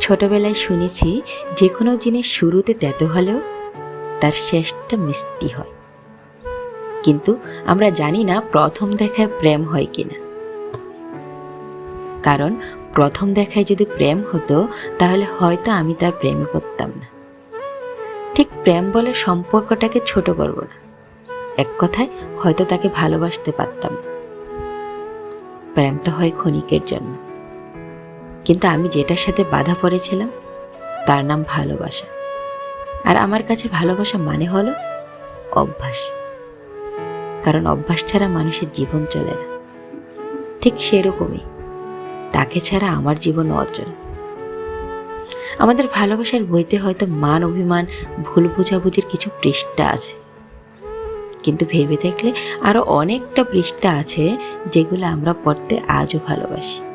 ছোটবেলায় শুনেছি যে কোনো জিনিস শুরুতে তেতো হলেও তার শেষটা মিষ্টি হয়। কিন্তু আমরা জানি না প্রথম দেখায় প্রেম হয় কিনা। কারণ প্রথম দেখায় যদি প্রেম হতো, তাহলে হয়তো আমি তার প্রেমে পড়তাম না। ঠিক প্রেম বলে সম্পর্কটাকে ছোট করব না। এক কথায়, হয়তো তাকে ভালোবাসতে পারতাম প্রেম তো হয় ক্ষণিকের জন্য। কিন্তু আমি যেটার সাথে বাধা পড়েছিলাম, তার নাম ভালোবাসা। আর আমার কাছে ভালোবাসা মানে হলো অভ্যাস। কারণ অভ্যাস ছাড়া মানুষের জীবন চলে না। ঠিক সেরকমই, তাকে ছাড়া আমার জীবন অচল। আমাদের ভালোবাসার বইতে হয়তো মান অভিমান, ভুল বোঝাবুঝির কিছু পৃষ্ঠা আছে। কিন্তু ভেবে দেখলে আরও অনেকটা পৃষ্ঠা আছে যেগুলো আমরা পড়তে আজও ভালোবাসি।